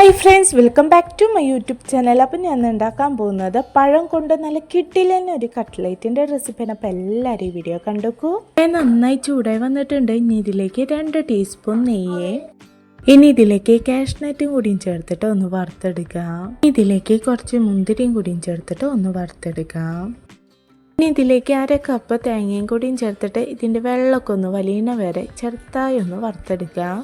Hi friends welcome back to my YouTube channel appam ഞാൻ ഉണ്ടാക്കാൻ പോകുന്നത് പഴം കൊണ്ട് നല്ല കിട്ടിലെന്നെ ഒരു കട്ട്ലേറ്റിന്റെ റെസിപ്പിയാണ് അപ്പോൾ എല്ലാവരും ഈ വീഡിയോ കണ്ടുക്കൂ. ഞാൻ നന്നായി ചൂടായി വന്നിട്ടുണ്ട്. ഇനി ഇതിലേക്ക് രണ്ട് ടീസ്പൂൺ നെയ്യ്. ഇനി ഇതിലേക്ക് കാഷ്നറ്റും കൂടിയും ചേർത്തിട്ട് ഒന്ന് വറുത്തെടുക്കാം. ഇതിലേക്ക് കുറച്ച് മുന്തിരിയും കൂടിയും ചേർത്തിട്ട് ഒന്ന് വറുത്തെടുക്കാം. ഇനി ഇതിലേക്ക് അര കപ്പ് തേങ്ങയും കൂടിയും ചേർത്തിട്ട് ഇതിന്റെ വെള്ളമൊക്കെ ഒന്ന് വലിയണ വരെ ചെറുതായി ഒന്ന് വറുത്തെടുക്കാം.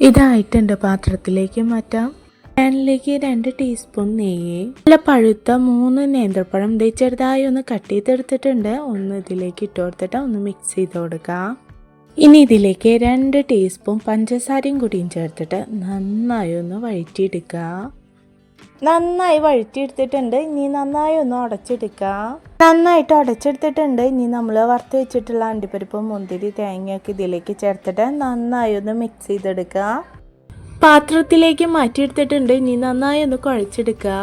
ഇതായിട്ടുണ്ട് പാത്രത്തിലേക്ക് മാറ്റാം. പാനിലേക്ക് രണ്ട് ടീസ്പൂൺ നെയ്യ് നല്ല പഴുത്ത മൂന്ന് നേന്ത്രപ്പഴം. ദേ ചെറുതായി ഒന്ന് കട്ട് ചെയ്തെടുത്തിട്ടുണ്ട്. ഒന്ന് ഇതിലേക്ക് ഇട്ട് കൊടുത്തിട്ട് ഒന്ന് മിക്സ് ചെയ്ത് കൊടുക്കുക ഇനി ഇതിലേക്ക് രണ്ട് ടീസ്പൂൺ പഞ്ചസാരയും കൂടിയും ചേർത്തിട്ട് നന്നായി ഒന്ന് വഴറ്റിയെടുക്കുക നന്നായി വഴറ്റിയെടുത്തിട്ടുണ്ട് ഇനി നന്നായി ഒന്ന് ഉടച്ചെടുക്കുക നന്നായിട്ട് ഉടച്ചെടുത്തിട്ടുണ്ട് ഇനി നമ്മൾ വറുത്ത് വെച്ചിട്ടുള്ള അണ്ടിപ്പരിപ്പും മുന്തിരി തേങ്ങയൊക്കെ ഇതിലേക്ക് ചേർത്തിട്ട് നന്നായി ഒന്ന് മിക്സ് ചെയ്തെടുക്കുക. പാത്രത്തിലേക്ക് മാറ്റിയെടുത്തിട്ടുണ്ട്. ഇനി നന്നായി ഒന്ന് കുഴച്ചെടുക്കുക.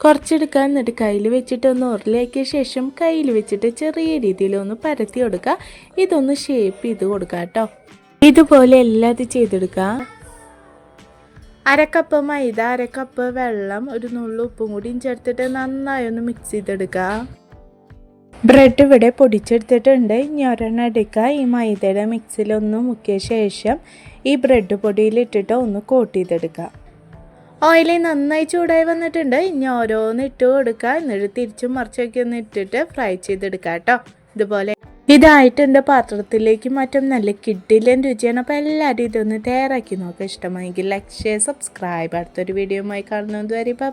കുറച്ചെടുക്കുക. എന്നിട്ട് കയ്യിൽ വെച്ചിട്ട് ഒന്ന് ഉരുളിയാക്കിയ ശേഷം കയ്യിൽ വെച്ചിട്ട് ചെറിയ രീതിയിൽ ഒന്ന് പരത്തി കൊടുക്കുക. ഇതൊന്ന് ഷേപ്പ് ചെയ്ത് കൊടുക്കുക കേട്ടോ. ഇതുപോലെ എല്ലാം ഇത് ചെയ്തെടുക്കുക. അരക്കപ്പ് മൈദ അരക്കപ്പ് വെള്ളം ഒരു നുള്ളു ഉപ്പും കൂടിയും ചേർത്തിട്ട് നന്നായി ഒന്ന് മിക്സ് ചെയ്തെടുക്കുക ബ്രെഡ് ഇവിടെ പൊടിച്ചെടുത്തിട്ടുണ്ട്. ഇനി ഒരെണ്ണം എടുക്കുക ഈ മൈദയുടെ മിക്സിലൊന്ന് മുക്കിയ ശേഷം ഈ ബ്രെഡ് പൊടിയിലിട്ടിട്ട് ഒന്ന് കോട്ട് ചെയ്തെടുക്കുക ഓയിൽ നന്നായി ചൂടായി വന്നിട്ടുണ്ട്. ഇനി ഓരോന്ന് ഇട്ട് കൊടുക്കുക എന്നിട്ട് തിരിച്ചും മറിച്ചൊക്കെ ഒന്ന് ഇട്ടിട്ട് ഫ്രൈ ചെയ്തെടുക്കുക കേട്ടോ. ഇതുപോലെ ഇതായിട്ടുണ്ട് പാത്രത്തിലേക്ക് മാറ്റം നല്ല കിഡിലൻ രുചിയാണ്. അപ്പോൾ എല്ലാവരും ഇതൊന്ന് തയ്യാറാക്കി നോക്കുക ഇഷ്ടമായെങ്കിൽ ലൈക്ക് ഷെയർ സബ്സ്ക്രൈബ് അടുത്തൊരു വീഡിയോയുമായി കാണുന്നത് വരെ ബൈ